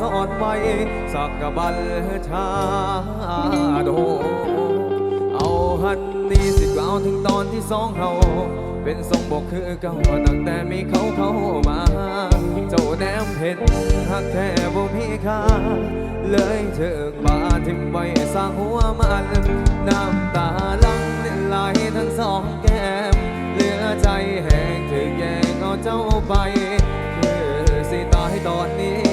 สอนไว้ สักบัลชาโด เอาหันนี้สิกล่าวถึงตอนที่สองเขา เป็นทรงบกคือเก่าตั้งแต่มีเขาเข้ามา เจ้าแนมเห็นหักแท้บ่มีค่าเลยเถิกมาทิ้งไว้สร้างหัวมันน้ำตาลังไหลทั้งสองแก้มเหลือใจแห้งถึงแยงเอาเจ้าไป คือสิตายตอนนี้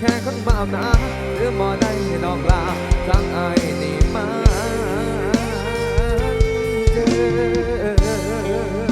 แค่คนบ่าวนะหรือบ่ได้น้อกลาทั้งไอ้นี่มาเจอ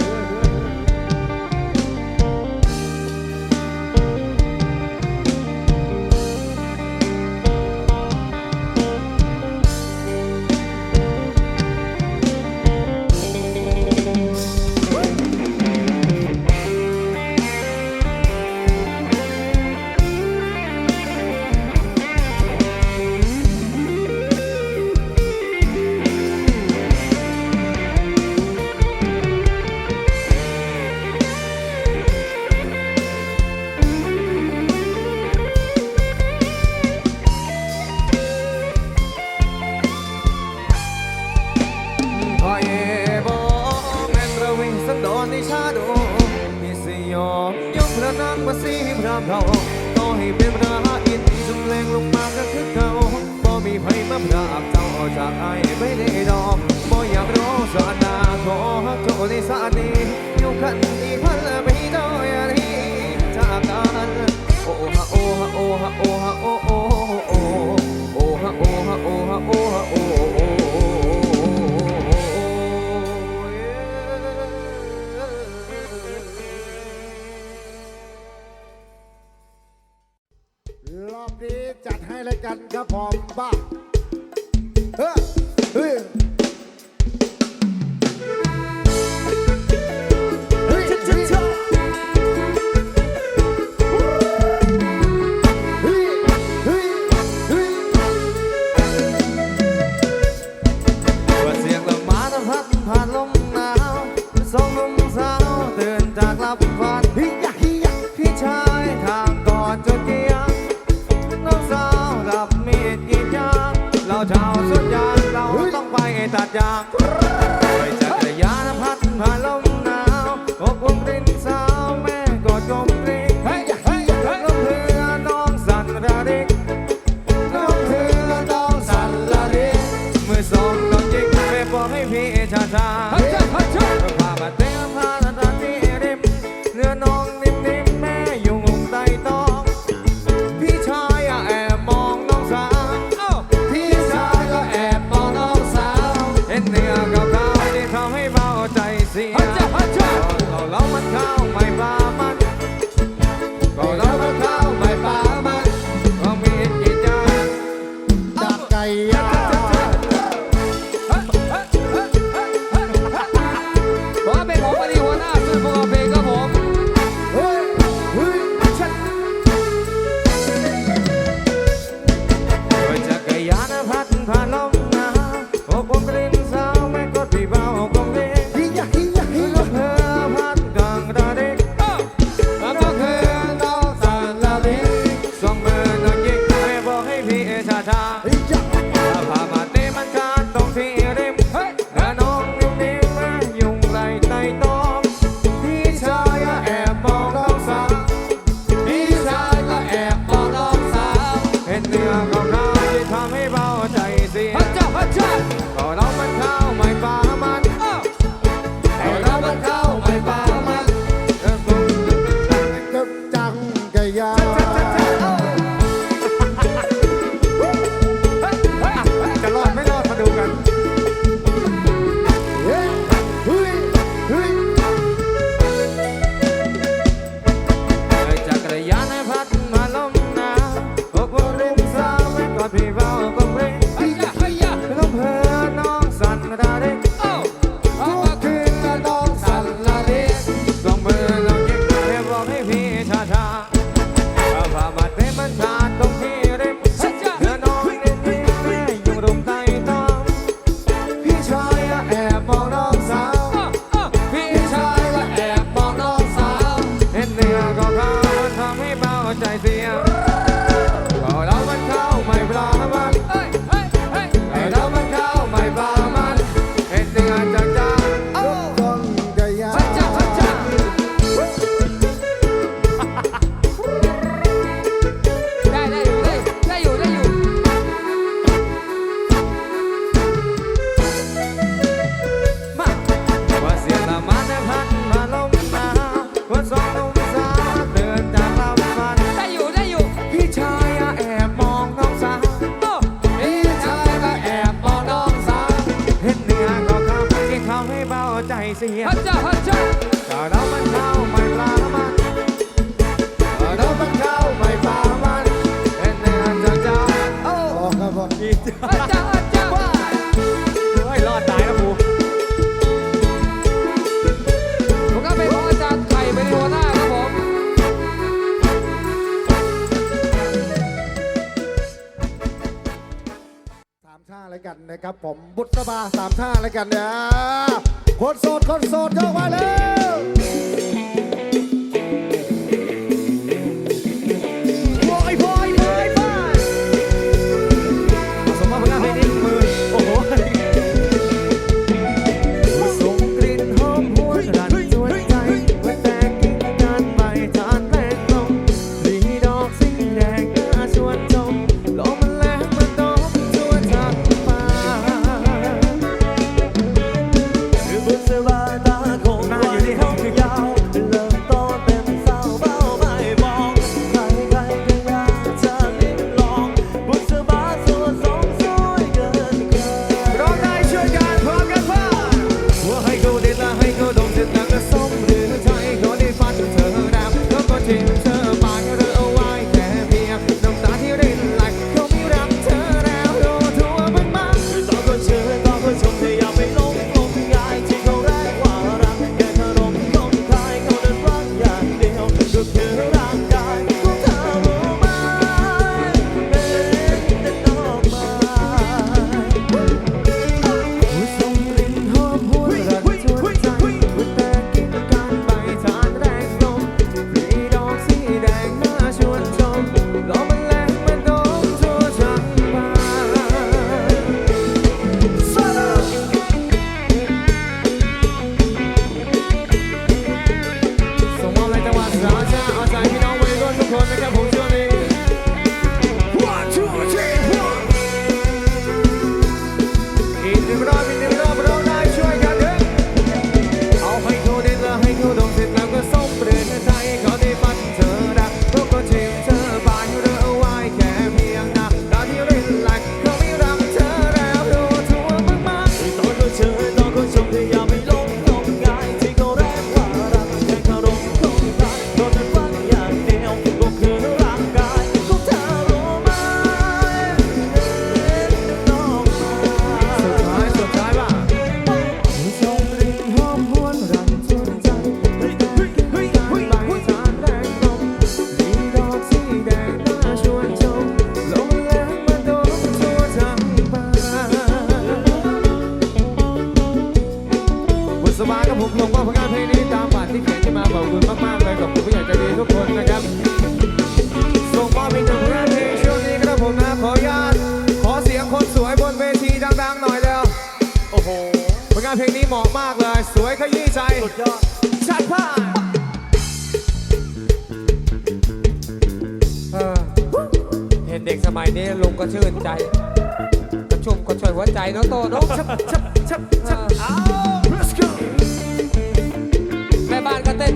มาสีพระเขาต่อให้เป็นพระอินจุ่จแรงลงมาก็คือเก่าบ่มีไผมาพราเจ้าจากไอ้ไม่ได้ดอกบ่อยากรอสานาขอฮักเจ้าในสานีอยู่กันอีพันละไม่ด้อยนนี้จากกันโอ้ฮะโอ้ฮะโอ้ฮะโอ้ฮะโอ้โอ้โอ้ฮะโอ้ฮะโอ้ฮะโอ้ฮะโอ้ จัดให้เลยกันครับผมบ้าเฮ้ย มาสามท่าแล้วกันนะคนโสดคนโสดก็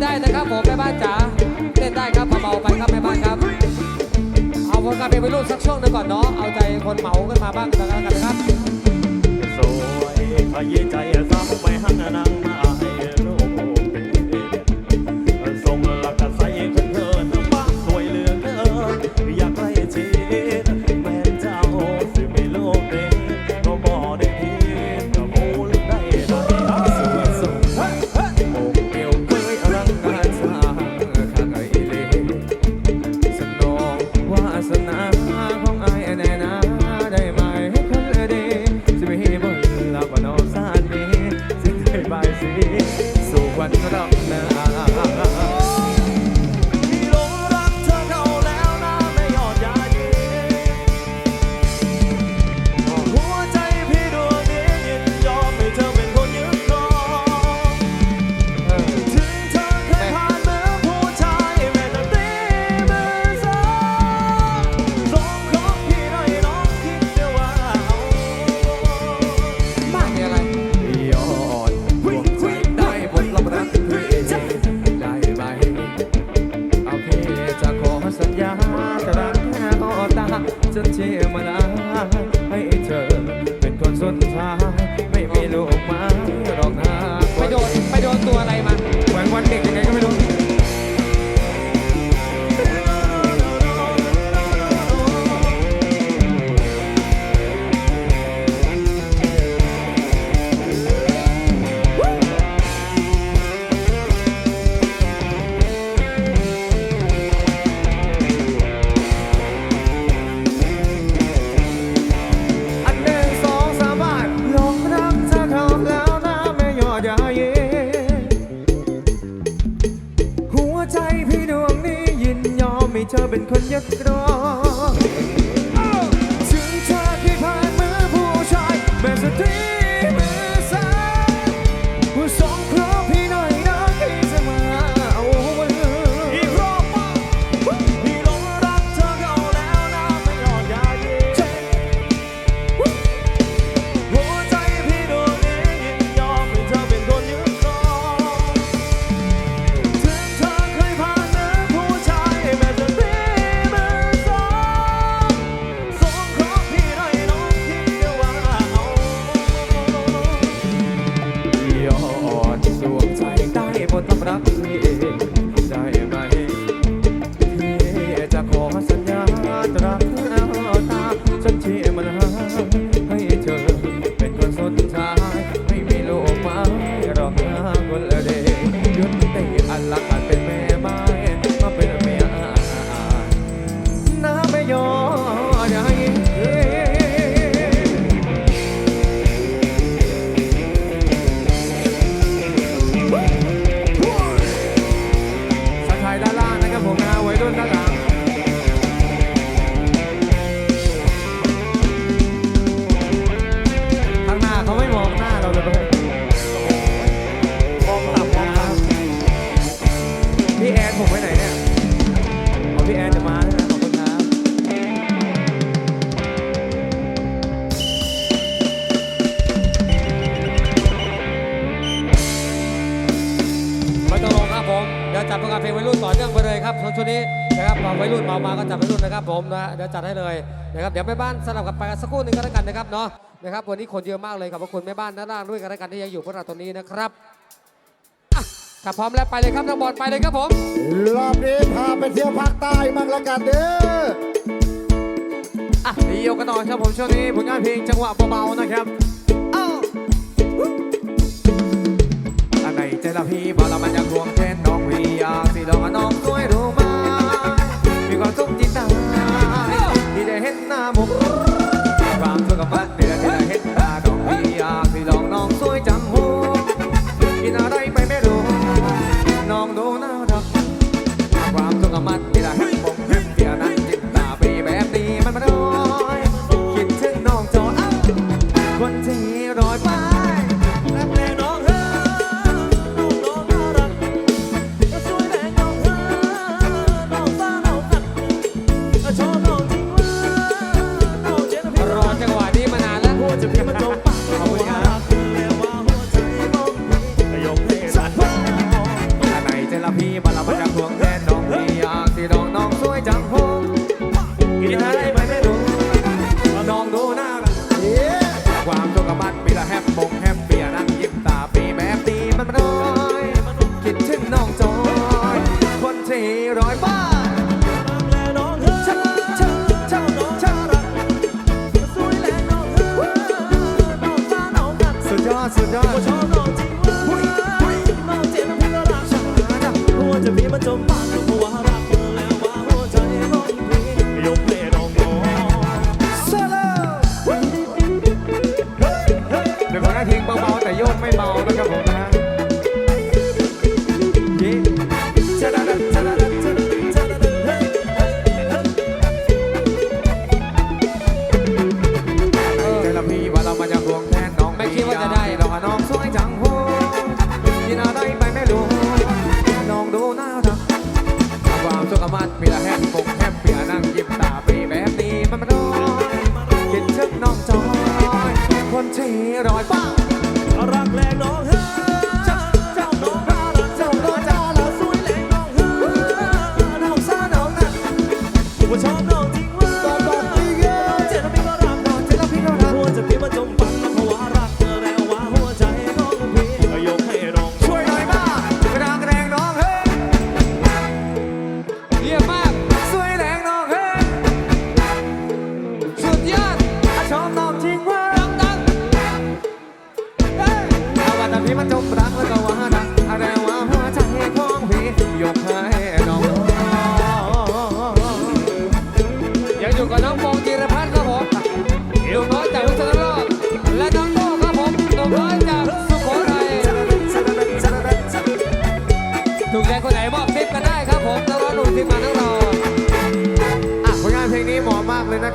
ได้นะครับผมแม่บ้านจ๋าเต้นได้ครับเบาไปครับแม่บ้านครับ เอาคนการเป็นวัยรุ่นสักช่วงหนึ่งก่อนเนาะเอาใจคนเหมาขึ้นมาบ้างกันนะครับสวยพยี้ใจซ้ำไปหั่นนางมา เอามาก็จับไปรุ่นนะครับผมนะเดี๋ยวจัดให้เลยนะครับเดี๋ยวแม่บ้านสลับกับไปสักครู่หนึ่งก็แล้วกันนะครับเนาะนะครับวันนี้คนเยอะมากเลยขอบพระคุณแม่บ้านด้านล่างด้วยกันแล้วกันที่ยังอยู่พวกเราตรงนี้นะครับถ้าพร้อมแล้วไปเลยครับทั้งบอดไปเลยครับผม รอบนี้พาไปเที่ยวภาคใต้มั่งละกันเด้อ อะเดียวกันต่อครับผมช่วงนี้ผลงานเพลงจังหวะเบาๆนะครับอ้าวอะไรใจละพี่บอเรลมันยังควงเทนน้องพี่อยากสีดอกัน้องด้วยรู้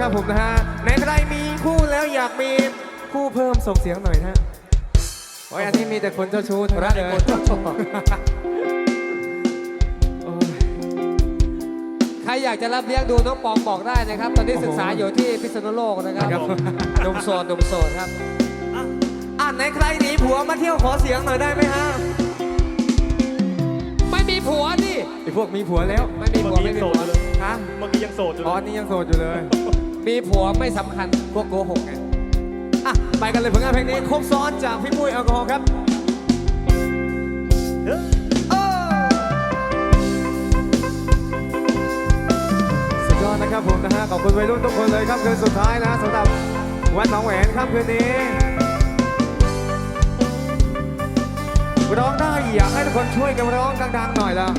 ับผมนะฮะในใครมีคู่แล้วอยากมีคู่เพิ่มส่งเสียงหน่อยนะฮะโอ้อันนี้มีแต่คนเจ้าชู้ทั้งนั้นเลยใครอยากจะรับเลี้ยงดูน้องปองบอกได้นะครับ ตอนนี้ศึกษาอยู่ที่พิษณุโลกนะครับดมโซดหมโซดครับอ่านในใครหนีผัวมาเที่ยวขอเสียงหน่อยได้ไหมฮะไม่มีผัวดิไอพวกมีผัวแล้ว ไม่มีผัวไม่มีผัวฮะเมื่อกี้ยังโสดอยู่อ๋อนี้ยังโสดอยู่เลย มีผัวไม่สำคัญพวกโกหกไงอะไปกันเลยผลงานเพลงนี้ครบซ้อนจากพี่ปุ้ยแอลกอฮอล์ครับสุดยอดนะครับผมนะฮะขอบคุณไปรุ่นทุกคนเลยครับคืนสุดท้ายนะสำหรับวันหนองแหวนครับคืนนี้ร้องได้อยากให้ทุกคนช่วยกันร้องดังๆหน่อยละ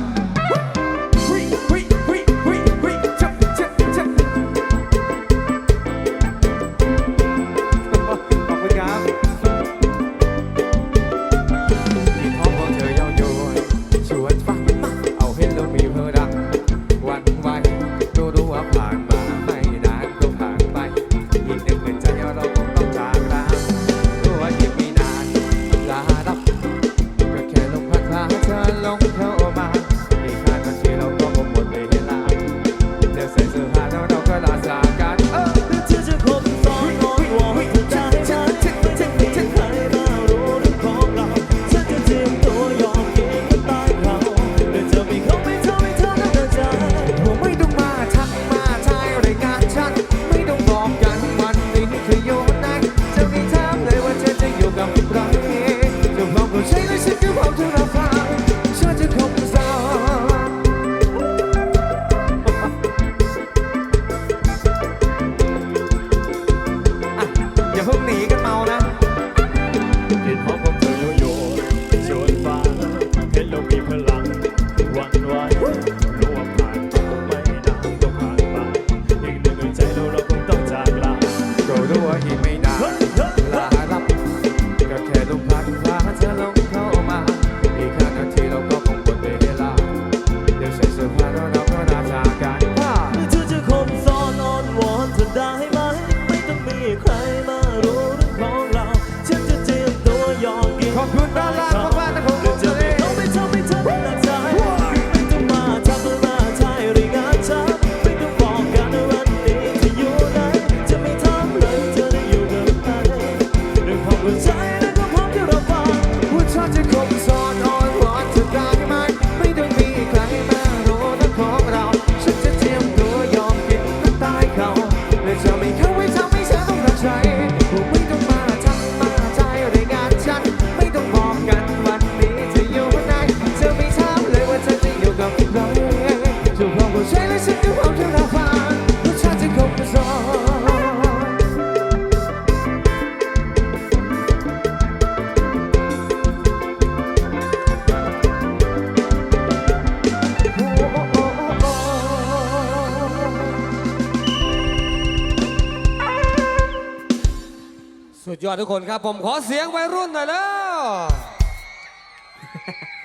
ยอดทุกคนครับ ผมขอเสียงวัยรุ่นหน่อยแล้ว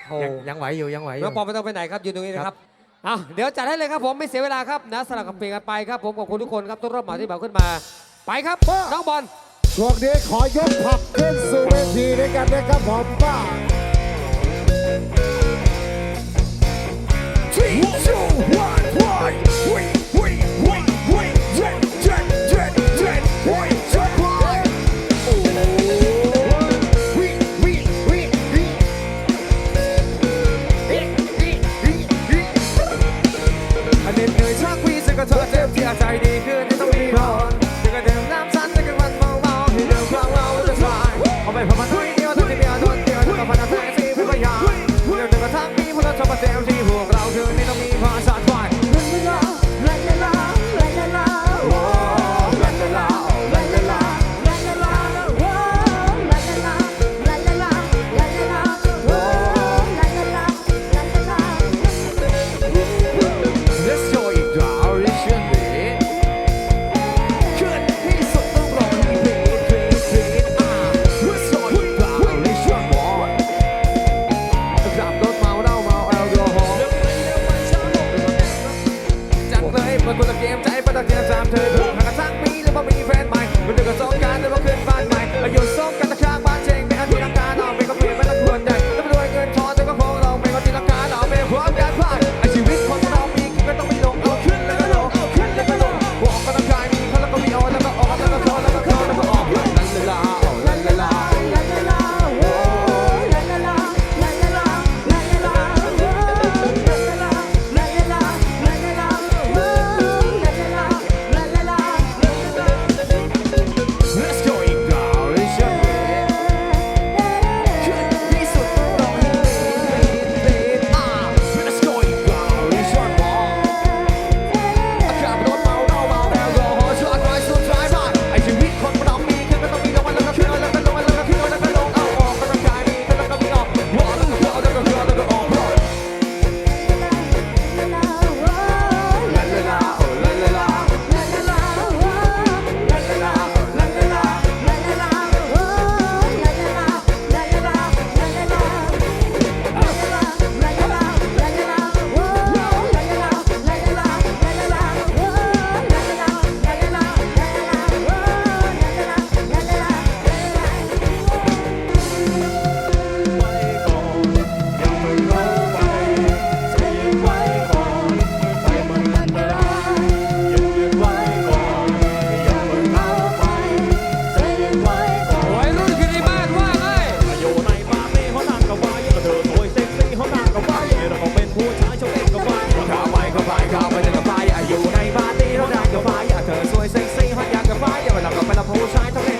โอ้ยังไหวอยู่ยังไหวอยู่แล้วปอไม่ต้องไปไหนครับยืนตรงนี้นะครับเอาเดี๋ยวจัดให้เลยครับผมไม่เสียเวลาครับนะสลับกับเพลงกันไปครับ ผมขอบคุณทุกคนครับต้นรอบหมาที่เบาขึ้นมา ไปครับน้องบอลช่วงนี้ขอยกผับขึ้นสู่เวทีด้วยกันนะครับผมป้าที่ two one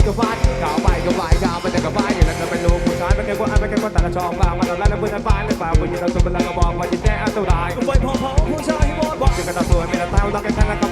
ก็ฟาดขาวไปก็ไปยาวไปแต่ก็ฟาดอย่างนั้นจะเป็นลูกผู้ชายไมันแค่ว่ามันแค่คนต่ละชองล่างมาตอนแรกแล้วผู้ชายบ้านเลยฝ่าผู้หญิงเราสุดเป็ลังก็ะบอกมาจีแจ้งอันตรายก็ไปพอๆผู้ชายให้หมดบอกจะกระตุ้นวยไม่ละเท้าต้องแค่ทั้งละ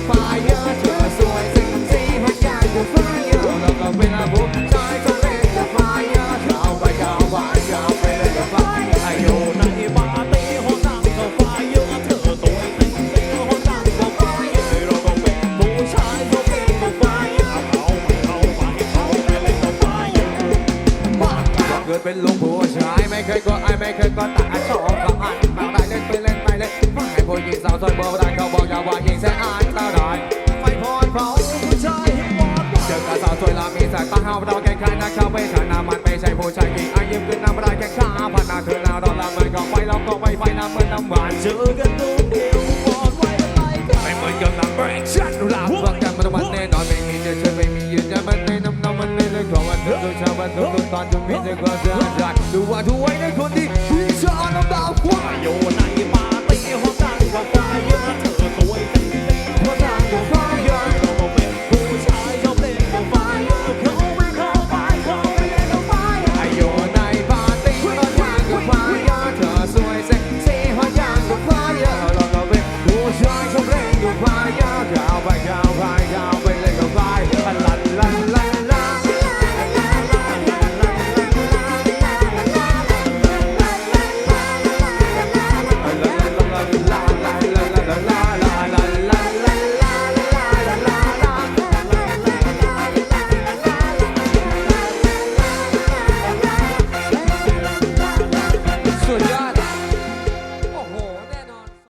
fire างบ้านเจอกันตรงเดียวบอดไว้อะไรกัไม่เหมือนกับนังแบรกฉันหลับประกันมันวันแน่นอนไม่มีเธอะช่วยไม่มียืนจะมันไม่น้ำเงามันไม่เลยกลัววันทุอตัวชาววันทุกตัวตอนจะมีแต่ความเสียใจดูว่าทุกไว้ในคนที่ที่ชอบน้ำตาควายอยู่ในปาตี้ห้หัวใจว่ายเยอะเธอสวยกันที่